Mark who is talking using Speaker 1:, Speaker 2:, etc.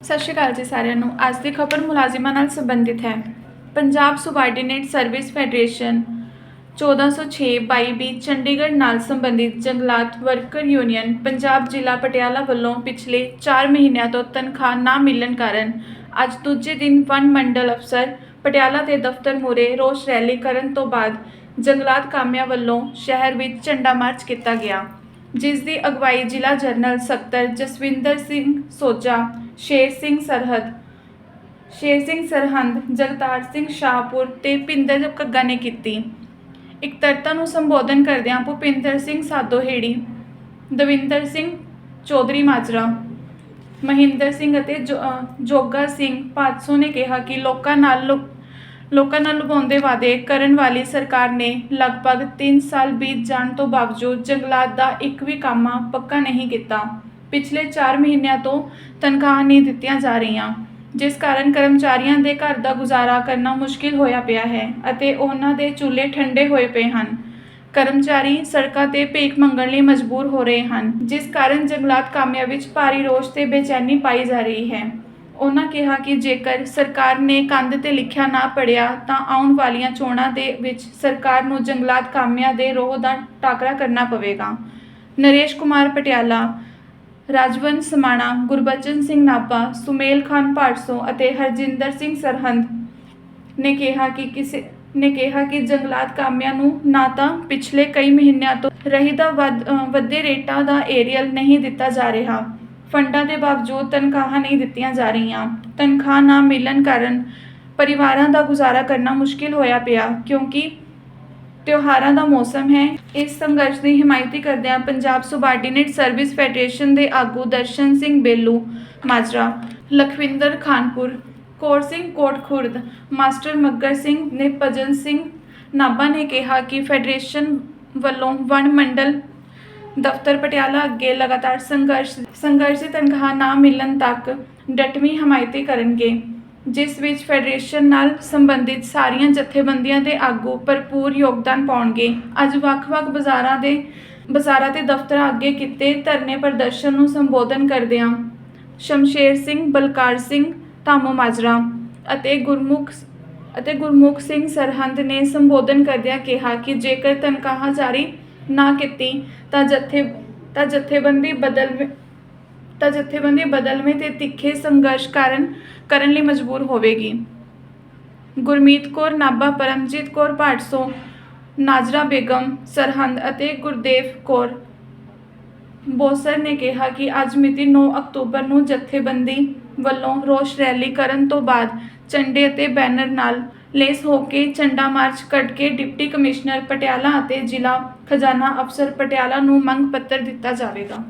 Speaker 1: ਸਤਿ ਸ਼੍ਰੀ ਅਕਾਲ ਜੀ ਸਾਰਿਆਂ ਨੂੰ। ਅੱਜ ਦੀ ਖਬਰ ਮੁਲਾਜ਼ਮਾਂ ਨਾਲ ਸੰਬੰਧਿਤ ਹੈ। Punjab subordinate service federation 1406-22 Chandigarh ਨਾਲ ਸੰਬੰਧਿਤ ਜੰਗਲਾਤ ਵਰਕਰ ਯੂਨੀਅਨ ਪੰਜਾਬ ਜ਼ਿਲ੍ਹਾ ਪਟਿਆਲਾ ਵੱਲੋਂ ਪਿਛਲੇ 4 ਮਹੀਨਿਆਂ ਤੋਂ ਤਨਖਾਹ ਨਾ ਮਿਲਣ ਕਾਰਨ ਅੱਜ ਦੂਜੇ ਦਿਨ ਵਨ ਮੰਡਲ ਅਫਸਰ ਪਟਿਆਲਾ ਦੇ ਦਫ਼ਤਰ ਮੂਹਰੇ ਰੋਸ ਰੈਲੀ ਕਰਨ ਤੋਂ ਬਾਅਦ ਜੰਗਲਾਤ ਕਾਮਿਆਂ ਵੱਲੋਂ ਸ਼ਹਿਰ ਵਿੱਚ ਝੰਡਾ ਮਾਰਚ ਕੀਤਾ ਗਿਆ। ਜਿਸ ਦੀ ਅਗਵਾਈ ਜ਼ਿਲ੍ਹਾ ਜਨਰਲ ਸਕੱਤਰ ਜਸਵਿੰਦਰ ਸਿੰਘ ਸੋਜਾ ਸ਼ੇਰ ਸਿੰਘ ਸਰਹੱਦ। ਸ਼ੇਰ ਸਿੰਘ ਸਰਹੰਦ, ਜਗਤਾਰ ਸਿੰਘ ਸ਼ਾਹਪੁਰ ਤੇ ਪਿੰਦਰ ਕੱਗਾ ਨੇ ਕੀਤੀ। ਇਕੱਤਰਤਾ ਨੂੰ ਸੰਬੋਧਨ ਕਰਦਿਆਂ ਭੁਪਿੰਦਰ ਸਿੰਘ ਸਾਦੋਹੇੜੀ, ਦਵਿੰਦਰ ਸਿੰਘ ਚੌਧਰੀ ਮਾਜਰਾ, ਮਹਿੰਦਰ ਸਿੰਘ ਅਤੇ ਜੋਗਾ ਸਿੰਘ ਪਾਤਸੋ ਨੇ ਕਿਹਾ ਕਿ ਲੋਕਾਂ ਨਾਲ ਲੋਕਾਂ ਨਾਲ ਲੁਭਾਉਂਦੇ ਵਾਅਦੇ ਕਰਨ ਵਾਲੀ ਸਰਕਾਰ ਨੇ ਲਗਭਗ 3 ਸਾਲ ਬੀਤ ਜਾਣ ਤੋਂ ਬਾਵਜੂਦ ਜੰਗਲਾਤ ਦਾ ਇੱਕ ਵੀ ਕੰਮ ਪੱਕਾ ਨਹੀਂ ਕੀਤਾ। ਪਿਛਲੇ 4 ਮਹੀਨਿਆਂ ਤੋਂ ਤਨਖਾਹ ਨਹੀਂ ਦਿੱਤੀਆਂ ਜਾ ਰਹੀਆਂ, ਜਿਸ ਕਾਰਨ ਕਰਮਚਾਰੀਆਂ ਦੇ ਘਰ ਦਾ ਗੁਜ਼ਾਰਾ ਕਰਨਾ ਮੁਸ਼ਕਿਲ ਹੋਇਆ ਪਿਆ ਹੈ ਅਤੇ ਉਹਨਾਂ ਦੇ ਚੁੱਲ੍ਹੇ ਠੰਡੇ ਹੋਏ ਪਏ ਹਨ। ਕਰਮਚਾਰੀ ਸੜਕਾਂ ਤੇ ਭੀਖ ਮੰਗਣ ਲਈ ਮਜਬੂਰ ਹੋ ਰਹੇ ਹਨ, ਜਿਸ ਕਾਰਨ ਜੰਗਲਾਤ ਕਾਮਿਆਂ ਵਿੱਚ ਭਾਰੀ ਰੋਸ਼ ਤੇ ਬੇਚੈਨੀ ਪਾਈ ਜਾ ਰਹੀ ਹੈ। ਉਹਨਾਂ ਕਿਹਾ ਕਿ ਜੇਕਰ ਸਰਕਾਰ ਨੇ ਕੰਧ ਤੇ ਲਿਖਿਆ ਨਾ ਪੜਿਆ, ਤਾਂ ਆਉਣ ਵਾਲੀਆਂ ਚੋਣਾਂ ਦੇ ਵਿੱਚ ਸਰਕਾਰ ਨੂੰ ਜੰਗਲਾਤ ਕਾਮਿਆਂ ਦੇ ਰੋਹ ਦਾ ਟਾਕਰਾ ਕਰਨਾ ਪਵੇਗਾ। ਨਰੇਸ਼ ਕੁਮਾਰ ਪਟਿਆਲਾ ਰਾਜਵੰਤ ਸਮਾਣਾ, ਗੁਰਬਚਨ ਸਿੰਘ ਨਾਭਾ, ਸੁਮੇਲ ਖਾਨ ਭਾਟਸੋ ਅਤੇ ਹਰਜਿੰਦਰ ਸਿੰਘ ਸਰਹੰਦ ਨੇ ਕਿਹਾ ਕਿ ਕਿਸੇ, ਨੇ ਕਿਹਾ ਕਿ ਜੰਗਲਾਤ ਕਾਮਿਆਂ ਨੂੰ ਨਾ ਤਾਂ ਪਿਛਲੇ ਕਈ ਮਹੀਨਿਆਂ ਤੋਂ ਰਹੀ ਦਾ ਵੱਧ- ਅਹ, ਵੱਧੇ ਰੇਟਾਂ ਦਾ ਏਰੀਅਲ ਨਹੀਂ ਦਿੱਤਾ ਜਾ ਰਿਹਾ। ਫੰਡਾਂ ਦੇ ਬਾਵਜੂਦ ਤਨਖਾਹਾਂ ਨਹੀਂ ਦਿੱਤੀਆਂ ਜਾ ਰਹੀਆਂ। ਤਨਖਾਹ ਨਾ ਮਿਲਣ ਕਾਰਨ ਪਰਿਵਾਰਾਂ ਦਾ ਗੁਜ਼ਾਰਾ ਕਰਨਾ ਮੁਸ਼ਕਿਲ ਹੋਇਆ ਪਿਆ, ਕਿਉਂਕਿ ਤਿਉਹਾਰਾਂ ਦਾ ਮੌਸਮ ਹੈ। ਇਸ ਸੰਘਰਸ਼ ਦੀ ਹਮਾਇਤੀ ਕਰਦਿਆਂ ਪੰਜਾਬ ਸੁਬਾਰਡੀਨੇਟ ਸਰਵਿਸ ਫੈਡਰੇਸ਼ਨ ਦੇ ਆਗੂ ਦਰਸ਼ਨ ਸਿੰਘ ਬੇਲੂ, ਮਾਜਰਾ, ਲਖਵਿੰਦਰ ਖਾਨਪੁਰ, ਕੌਰ ਸਿੰਘ ਕੋਟ ਖੁਰਦ ਮਾਸਟਰ ਮੱਗਰ ਸਿੰਘ ਨੇ ਭਜਨ ਸਿੰਘ ਨਾਭਾ ਨੇ ਕਿਹਾ ਕਿ ਫੈਡਰੇਸ਼ਨ ਵੱਲੋਂ ਵਣ ਮੰਡਲ ਦਫ਼ਤਰ ਪਟਿਆਲਾ ਅੱਗੇ ਲਗਾਤਾਰ ਸੰਘਰਸ਼ ਸੰਘਰਸ਼ ਦੀ ਤਨਖਾਹ ਨਾ ਮਿਲਣ ਤੱਕ ਡਟਵੀਂ ਹਮਾਇਤੀ ਕਰਨਗੇ। ਜਿਸ ਵਿੱਚ ਫੈਡਰੇਸ਼ਨ ਨਾਲ ਸੰਬੰਧਿਤ ਸਾਰੀਆਂ ਜਥੇਬੰਦੀਆਂ ਦੇ ਆਗੂ ਭਰਪੂਰ ਯੋਗਦਾਨ ਪਾਉਣਗੇ। ਅੱਜ ਵੱਖ-ਵੱਖ ਬਾਜ਼ਾਰਾਂ ਦੇ ਬਾਜ਼ਾਰਾਂ ਤੇ ਦਫ਼ਤਰਾਂ ਅੱਗੇ ਕੀਤੇ ਧਰਨੇ ਪ੍ਰਦਰਸ਼ਨ ਨੂੰ ਸੰਬੋਧਨ ਕਰਦਿਆਂ ਸ਼ਮਸ਼ੇਰ ਸਿੰਘ, ਬਲਕਾਰ ਸਿੰਘ, ਧਾਮੋ ਮਾਜਰਾ ਅਤੇ ਗੁਰਮੁਖ ਅਤੇ ਗੁਰਮੁਖ ਸਿੰਘ ਸਰਹੰਦ ਨੇ ਸੰਬੋਧਨ ਕਰਦਿਆਂ ਕਿਹਾ ਕਿ ਜੇਕਰ ਤਨਖਾਹਾਂ ਜਾਰੀ ਨਾ ਕੀਤੀ ਤਾਂ ਜਥੇ ਤਾਂ ਜਥੇਬੰਦੀ ਬਦਲ ਤਾਂ ਜਥੇਬੰਦੀ ਬਦਲਵੇਂ ਤੇ ਤਿੱਖੇ ਸੰਘਰਸ਼ ਕਾਰਨ, ਕਰਨ ਲਈ ਮਜਬੂਰ ਹੋਵੇਗੀ। ਗੁਰਮੀਤ ਕੌਰ ਨਾਭਾ, ਪਰਮਜੀਤ ਕੌਰ ਭਾਟਸੋ, ਨਾਜਰਾ ਬੇਗਮ, ਸਰਹੰਦ ਅਤੇ ਗੁਰਦੇਵ ਕੌਰ। ਬੋਸਰ ਨੇ ਕਿਹਾ ਕਿ ਅੱਜ ਮਿਤੀ 9 ਅਕਤੂਬਰ ਨੂੰ ਜਥੇਬੰਦੀ ਵੱਲੋਂ ਰੋਸ਼ ਰੈਲੀ ਕਰਨ ਤੋਂ ਬਾਅਦ ਝੰਡੇ ਅਤੇ ਬੈਨਰ ਨਾਲ ਲੇਸ ਹੋ ਕੇ ਝੰਡਾ ਮਾਰਚ ਕੱਢ ਕੇ ਡਿਪਟੀ ਕਮਿਸ਼ਨਰ ਪਟਿਆਲਾ ਅਤੇ ਜ਼ਿਲ੍ਹਾ ਖਜ਼ਾਨਾ ਅਫਸਰ ਪਟਿਆਲਾ ਨੂੰ ਮੰਗ ਪੱਤਰ ਦਿੱਤਾ ਜਾਵੇਗਾ।